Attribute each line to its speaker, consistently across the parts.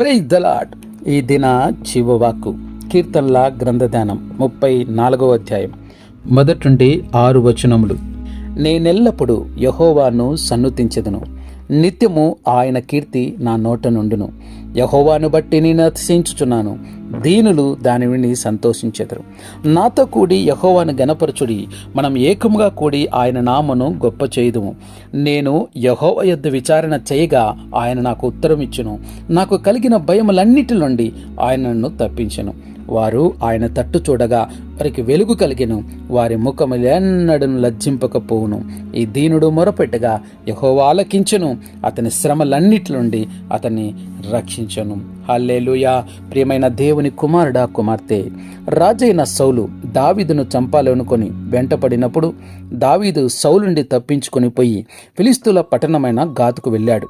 Speaker 1: Praise the Lord ఈ దిన చివవాకు కీర్తనల గ్రంథధ్యానం ముప్పై నాలుగవ అధ్యాయం. మొదటి నుండి ఆరు వచనములు. నేనెల్లప్పుడు యహోవాను సన్నుతించదును. నిత్యము ఆయన కీర్తి నా నోట నుండును. యహోవాను బట్టి నేను అతిశయించుచున్నాను దీనులు దాని విని సంతోషించెదరు. నాతో కూడి యహోవాను గనపరచుడి మనం ఏకముగా కూడి ఆయన నామను గొప్ప చేయుదుము. నేను యహోవ యొద్ద విచారణ చేయగా ఆయన నాకు ఉత్తరం ఇచ్చును నాకు కలిగిన భయములన్నిటి నుండి ఆయన నన్ను తప్పించెను. వారు ఆయన తట్టు చూడగా వారికి వెలుగు కలిగెను. వారి ముఖములెన్నడను లజ్జింపకపోవును. ఈ దీనుడు మొరపెట్టగా యహోవా ఆలకించెను. అతని శ్రమలన్నిటి నుండి అతన్ని రక్షించను. హల్లేలుయా! ప్రియమైన దేవుని కుమారుడా కుమార్తె! రాజైన సౌలు దావీదును చంపాలనుకొని వెంటపడినప్పుడు దావీదు సౌలుండి తప్పించుకొని పోయి ఫిలిస్తుల పట్టణమైన గాతుకు వెళ్ళాడు.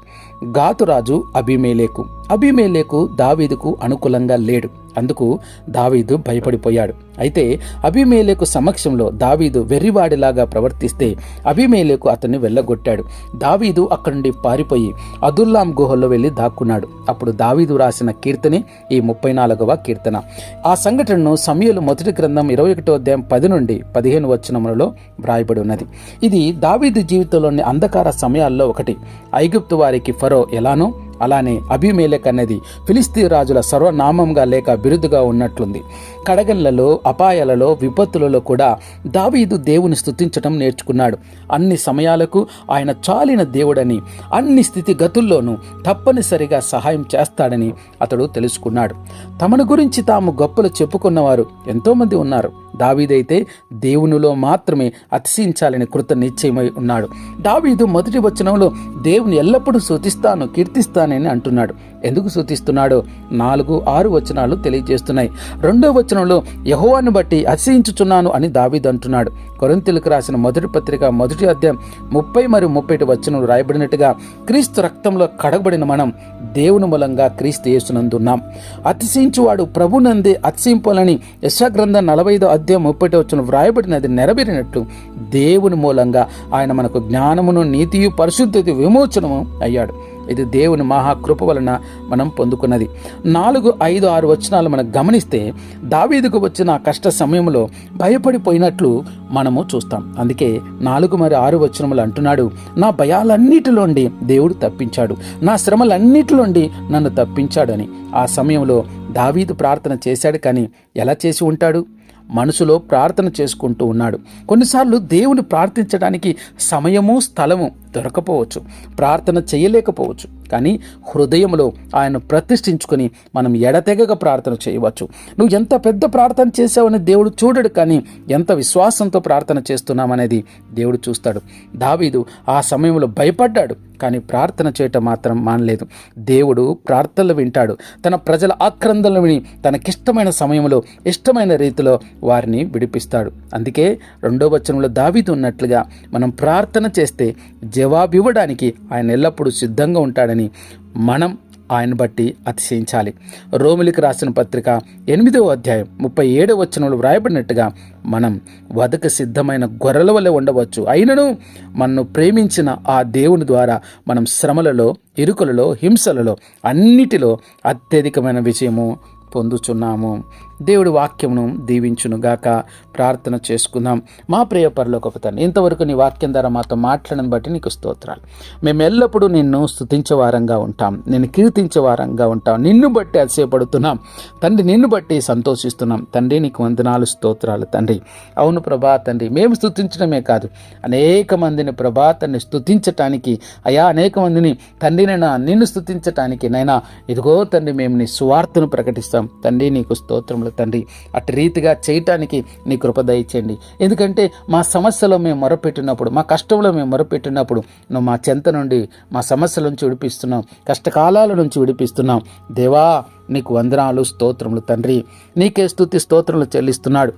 Speaker 1: గాతు రాజు అభిమేలేకు అభిమేలేకు దావీదుకు అనుకూలంగా లేడు. అందుకు దావీదు భయపడిపోయాడు. అయితే అభిమేలేకు సమక్షంలో దావీదు వెర్రివాడిలాగా ప్రవర్తిస్తే అభిమేలేకు అతన్ని వెళ్ళగొట్టాడు. దావీదు అక్కడి నుండి పారిపోయి అదుల్లాం గుహల్లో వెళ్ళి దాక్కున్నాడు. అప్పుడు దావీదు రాసిన కీర్తనే ఈ ముప్పై నాలుగవ కీర్తన. ఆ సంఘటనను సమయలు మొదటి గ్రంథం ఇరవై ఒకటో అధ్యాయం పది నుండి పదిహేను వచనములలో వ్రాయబడి ఉన్నది ఇది దావీదు జీవితంలోని అంధకార సమయాల్లో ఒకటి. ఐగుప్తు వారికి ఫరో ఎలానో అలానే అభిమేలక్ అనేది ఫిలిస్తీ రాజుల సర్వనామంగా లేక బిరుదుగా ఉన్నట్లుంది. కడగన్లలో అపాయాలలో విపత్తులలో కూడా దావీదు దేవుని స్థుతించటం నేర్చుకున్నాడు. అన్ని సమయాలకు ఆయన చాలిన దేవుడని అన్ని స్థితిగతుల్లోనూ తప్పనిసరిగా సహాయం చేస్తాడని అతడు తెలుసుకున్నాడు. తమను గురించి తాము గొప్పలు చెప్పుకున్నవారు ఎంతోమంది ఉన్నారు. దావీదైతే దేవునిలో మాత్రమే అతిశయించాలని కృత నిశ్చయమై ఉన్నాడు. దావీదు మొదటి వచనంలో దేవుని ఎల్లప్పుడూ శృతిస్తాను కీర్తిస్తానని అంటున్నాడు. ఎందుకు సూచిస్తున్నాడో నాలుగు ఆరు వచనాలు తెలియజేస్తున్నాయి. రెండో వచనంలో యహోవాను బట్టి అతిశయించుచున్నాను అని దావీద్ అంటున్నాడు. కొరింతలకు రాసిన మొదటి పత్రిక మొదటి అధ్యాయం ముప్పై మరియు ముప్పై వచనం రాయబడినట్టుగా క్రీస్తు రక్తంలో కడగబడిన మనం దేవుని మూలంగా క్రీస్తు యేసునందున్నాం అతిశయించువాడు ప్రభునందే అతిశయింపాలని యశాగ్రంథం నలభై ఐదో అధ్యాయం ముప్పై వచ్చిన వ్రాయబడినది నెరవేరినట్లు దేవుని మూలంగా ఆయన మనకు జ్ఞానమును నీతియు పరిశుద్ధత విమోచనము అయ్యాడు. ఇది దేవుని మహాకృప వలన మనం పొందుకున్నది. నాలుగు ఐదు ఆరు వచనాలు మనం గమనిస్తే దావీదుకు వచ్చిన కష్ట సమయంలో భయపడిపోయినట్లు మనము చూస్తాం. అందుకే నాలుగు మరి ఆరు వచనములు అంటున్నాడు నా భయాలన్నిటిలోండి దేవుడు తప్పించాడు. నా శ్రమలన్నిటిలోండి నన్ను తప్పించాడని. ఆ సమయంలో దావీదు ప్రార్థన చేశాడు కానీ ఎలా చేసి ఉంటాడు? మనసులో ప్రార్థన చేసుకుంటూ ఉన్నాడు. కొన్నిసార్లు దేవుని ప్రార్థించడానికి సమయము స్థలము దొరకపోవచ్చు. ప్రార్థన చేయలేకపోవచ్చు. కానీ హృదయంలో ఆయన ప్రతిష్ఠించుకొని మనం ఎడతెగక ప్రార్థన చేయవచ్చు. నువ్వు ఎంత పెద్ద ప్రార్థన చేసావని దేవుడు చూడడు కానీ ఎంత విశ్వాసంతో ప్రార్థన చేస్తున్నామనేది దేవుడు చూస్తాడు. దావీదు ఆ సమయంలో భయపడ్డాడు కానీ ప్రార్థన చేయటం మాత్రం మానలేదు. దేవుడు ప్రార్థనలు వింటాడు. తన ప్రజల ఆక్రందనలు విని తనకిష్టమైన సమయంలో ఇష్టమైన రీతిలో వారిని విడిపిస్తాడు. అందుకే రెండో వచనంలో దావీదు ఉన్నట్లుగా మనం ప్రార్థన చేస్తే జవాబివ్వడానికి ఆయన ఎల్లప్పుడూ సిద్ధంగా ఉంటాడని మనం ఆయన బట్టి అతిశయించాలి. రోమిలికి రాసిన పత్రిక ఎనిమిదవ అధ్యాయం ముప్పై ఏడవ వచనంలో వ్రాయబడినట్టుగా మనం వదక సిద్ధమైన గొర్రెల వలె ఉండవచ్చు. అయినను మనను ప్రేమించిన ఆ దేవుని ద్వారా మనం శ్రమలలో ఇరుకులలో హింసలలో అన్నిటిలో అత్యధికమైన విజయము పొందుచున్నాము. దేవుడి వాక్యమును దీవించునుగాక. ప్రార్థన చేసుకుందాం. మా ప్రియ పరలోకపు తండ్రి ఇంతవరకు నీ వాక్యం ద్వారా మాతో మాట్లాడడం బట్టి నీకు స్తోత్రాలు. మేము ఎల్లప్పుడూ నిన్ను స్థుతించే వారంగా ఉంటాం. నేను కీర్తించే వారంగా ఉంటాం. నిన్ను బట్టి అతిశయపడుతున్నాం. తండ్రి నిన్ను బట్టి సంతోషిస్తున్నాం. తండ్రి నీకు వందనాలు స్తోత్రాలు తండ్రి. అవును ప్రభా తండ్రి మేము స్థుతించడమే కాదు. అనేక మందిని ప్రభా తండ్రి స్థుతించటానికి అయా అనేక మందిని తండ్రి నైనా నిన్ను స్థుతించటానికి నైనా ఇదిగో తండ్రి మేము నీ సువార్తను ప్రకటిస్తాం. తండ్రి నీకు స్తోత్రములు తండ్రి. అటు రీతిగా చేయటానికి నీ కృప దయచేయండి. ఎందుకంటే మా సమస్యలో మేము మొరపెట్టినప్పుడు మా కష్టంలో మేము మొరపెట్టినప్పుడు నువ్వు మా చెంత నుండి మా సమస్యల నుంచి విడిపిస్తున్నావు కష్టకాలాల నుంచి విడిపిస్తున్నావు. దేవా నీకు వందనాలు స్తోత్రములు తండ్రి. నీకే స్తుతి స్తోత్రములు చెల్లిస్తున్నాడు.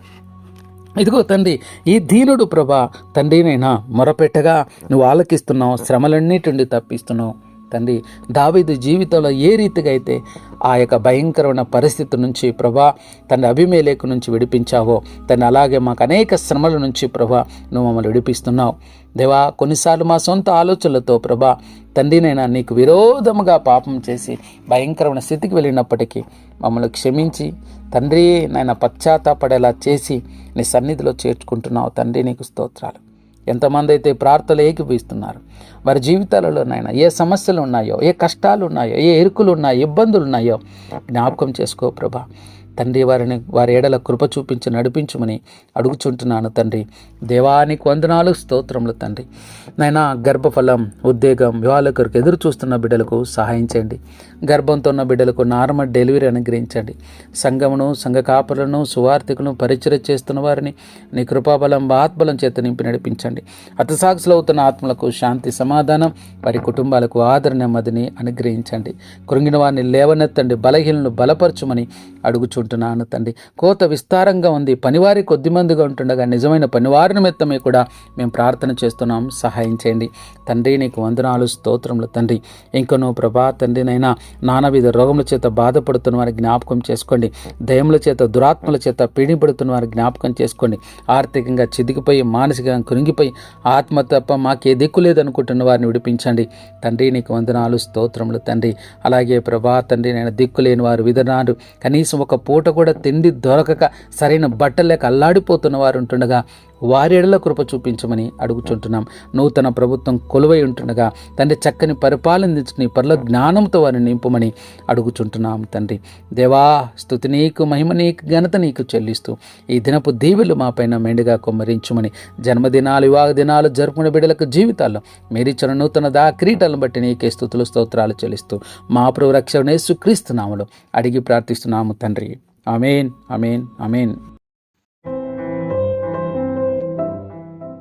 Speaker 1: ఇదిగో తండ్రి ఈ దీనుడు ప్రభా తండ్రినైనా మొరపెట్టగా నువ్వు ఆలకిస్తున్నావు శ్రమలన్నిటి నుండి తప్పిస్తున్నావు. తండ్రి దావీదు జీవితంలో ఏ రీతిగా అయితే ఆ యొక్క భయంకరమైన పరిస్థితి నుంచి ప్రభా తన అభిమేలేకు నుంచి విడిపించావో తను అలాగే మాకు అనేక శ్రమల నుంచి ప్రభా నువ్వు మమ్మల్ని విడిపిస్తున్నావు. దేవా కొన్నిసార్లు మా సొంత ఆలోచనలతో ప్రభా తండ్రినైనా నీకు విరోధముగా పాపం చేసి భయంకరమైన స్థితికి వెళ్ళినప్పటికీ మమ్మల్ని క్షమించి తండ్రి నాయన పశ్చాత్తాపడేలా చేసి నీ సన్నిధిలో చేర్చుకుంటున్నావు. తండ్రి నీకు స్తోత్రాలు. ఎంతమంది అయితే ప్రార్థనలు ఏకీపిస్తున్నారు వారి జీవితాలలో నాయన ఏ సమస్యలు ఉన్నాయో ఏ కష్టాలు ఉన్నాయో ఏ ఎరుకులు ఉన్నాయో ఇబ్బందులు ఉన్నాయో జ్ఞాపకం చేసుకో ప్రభా. తండ్రి వారిని వారి ఏడల కృప చూపించి నడిపించమని అడుగుచుంటున్నాను తండ్రి. దేవానికి వందనాలు స్తోత్రములు తండ్రి. నైనా గర్భఫలం ఉద్వేగం వివాహాల కొరకు ఎదురు చూస్తున్న బిడ్డలకు సహాయం చేయండి. గర్భంతో ఉన్న బిడ్డలకు నార్మల్ డెలివరీ అనుగ్రహించండి. సంఘమును సంఘ కాపులను సువార్థికులను పరిచయ చేస్తున్న వారిని నీ కృపాబలం ఆత్మలం చేత నింపి నడిపించండి. అతసాక్షులు అవుతున్న ఆత్మలకు శాంతి సమాధానం వారి కుటుంబాలకు ఆదరణ నెమ్మదిని అనుగ్రహించండి. కృంగిన వారిని లేవనెత్తండి బలహీనను బలపరచుమని అడుగుచుంటున్నాను తండ్రి. కోత విస్తారంగా ఉంది. పనివారి కొద్దిమందిగా ఉంటుండగా నిజమైన పనివారి నిమిత్తమే కూడా మేము ప్రార్థన చేస్తున్నాం. సహాయం చేయండి. తండ్రి నీకు వందనాలు స్తోత్రములు తండ్రి. ఇంకనూ ప్రభా తండ్రినైనా నానావిధ రోగముల చేత బాధపడుతున్న వారి జ్ఞాపకం చేసుకోండి. దయముల చేత దురాత్మల చేత పీడిపడుతున్న వారి జ్ఞాపకం చేసుకోండి. ఆర్థికంగా చిదిగిపోయి మానసికంగా కురింగిపోయి ఆత్మ తప్ప మాకే దిక్కు లేదనుకుంటున్న వారిని విడిపించండి. తండ్రి నీకు వందనాలు స్తోత్రములు తండ్రి. అలాగే ప్రభా తండ్రి నేను దిక్కు లేని వారు విధనాలు కనీసం ఒక పూట కూడా తిండి దొరకక సరైన బట్టలేక అల్లాడిపోతున్న వారు ఉంటుండగా వారి కృప చూపించమని అడుగుచుంటున్నాం. నూతన ప్రభుత్వం కొలువై ఉంటుండగా తండ్రి చక్కని పరిపాలన పర్ల జ్ఞానంతో వారిని నింపమని అడుగుచుంటున్నాం తండ్రి. దేవా స్థుతి నీకు మహిమ నీకు ఘనత నీకు చెల్లిస్తూ ఈ దినపు దీవులు మా పైన మెండుగా కొమ్మరించుమని జన్మదినాలు వివాహ దినాలు జరుపుకునే బిడ్డలకు జీవితాల్లో మీరిచ్చిన నూతన దా క్రీటలను బట్టి నీకే స్థుతులు స్తోత్రాలు చెల్లిస్తూ మా ప్రభు రక్షణ క్రీస్తునామలు అడిగి ప్రార్థిస్తున్నాము తండ్రి. అమేన్ అమేన్ అమేన్